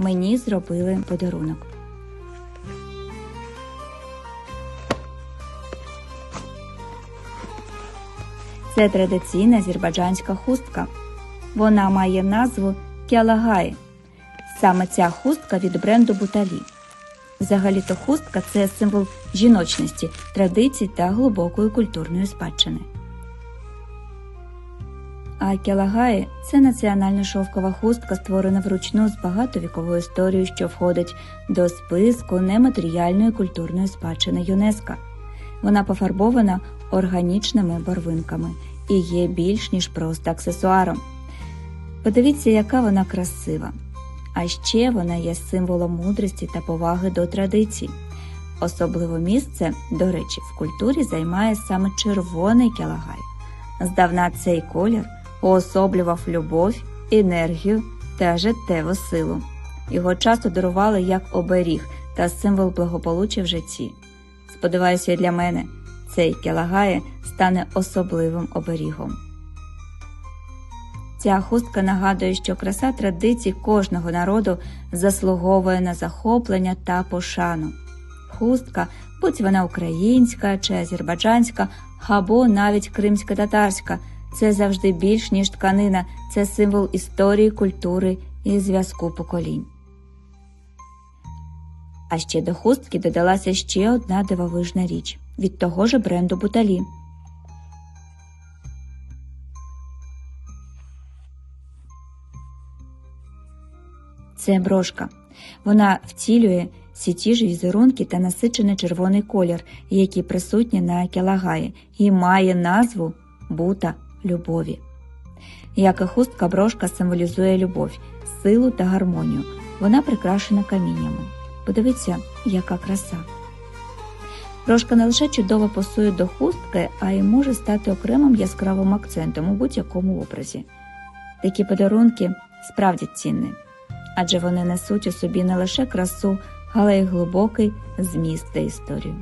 мені зробили подарунок. Це традиційна азербайджанська хустка. Вона має назву кялагай. Саме ця хустка від бренду Буталі. Взагалі-то хустка це символ жіночності, традицій та глибокої культурної спадщини. А кялагаї це національна шовкова хустка, створена вручну з багатовіковою історією, що входить до списку нематеріальної культурної спадщини ЮНЕСКО. Вона пофарбована органічними барвинками і є більш ніж просто аксесуаром. Подивіться, яка вона красива. А ще вона є символом мудрості та поваги до традицій. Особливе місце, до речі, в культурі займає саме червоний кялагай. Здавна цей колір уособлював любов, енергію та життєву силу. Його часто дарували як оберіг та символ благополуччя в житті. Сподіваюся, і для мене цей кялагає стане особливим оберігом. Ця хустка нагадує, що краса традицій кожного народу заслуговує на захоплення та пошану. Хустка, будь вона українська чи азербайджанська, або навіть кримсько-татарська, це завжди більш ніж тканина, це символ історії, культури і зв'язку поколінь. А ще до хустки додалася ще одна дивовижна річ від того ж бренду Буталі. Це брошка. Вона втілює всі ті ж візерунки та насичений червоний колір, які присутні на кялагаї, і має назву Бута любові. Як і хустка, брошка символізує любов, силу та гармонію. Вона прикрашена каміннями. Подивіться, яка краса. Брошка не лише чудово пасує до хустки, а й може стати окремим яскравим акцентом у будь-якому образі. Такі подарунки справді цінні, адже вони несуть у собі не лише красу, але й глибокий зміст та історію.